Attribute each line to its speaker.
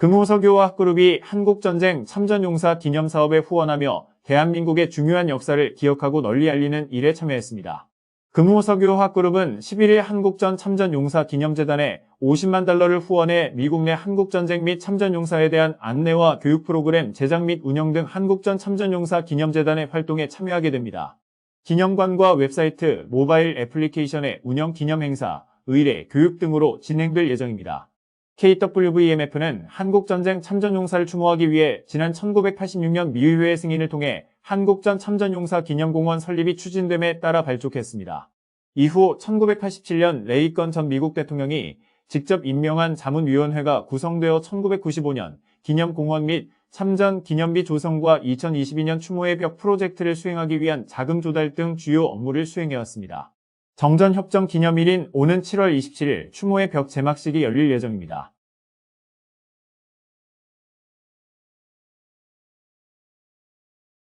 Speaker 1: 금호석유화 학그룹이 한국전쟁 참전용사 기념사업에 후원하며 대한민국의 중요한 역사를 기억하고 널리 알리는 일에 참여했습니다. 금호석유화학그룹은 11일 한국전 참전용사 기념재단에 50만 달러를 후원해 미국 내 한국전쟁 및 참전용사에 대한 안내와 교육 프로그램 제작 및 운영 등 한국전 참전용사 기념재단의 활동에 참여하게 됩니다. 기념관과 웹사이트, 모바일 애플리케이션의 운영 기념행사, 의례, 교육 등으로 진행될 예정입니다. KWVMF는 한국전쟁 참전용사를 추모하기 위해 지난 1986년 미의회 승인을 통해 한국전 참전용사 기념공원 설립이 추진됨에 따라 발족했습니다. 이후 1987년 레이건 전 미국 대통령이 직접 임명한 자문위원회가 구성되어 1995년 기념공원 및 참전 기념비 조성과 2022년 추모의 벽 프로젝트를 수행하기 위한 자금 조달 등 주요 업무를 수행해왔습니다. 정전협정 기념일인 오는 7월 27일 추모의 벽 제막식이 열릴 예정입니다.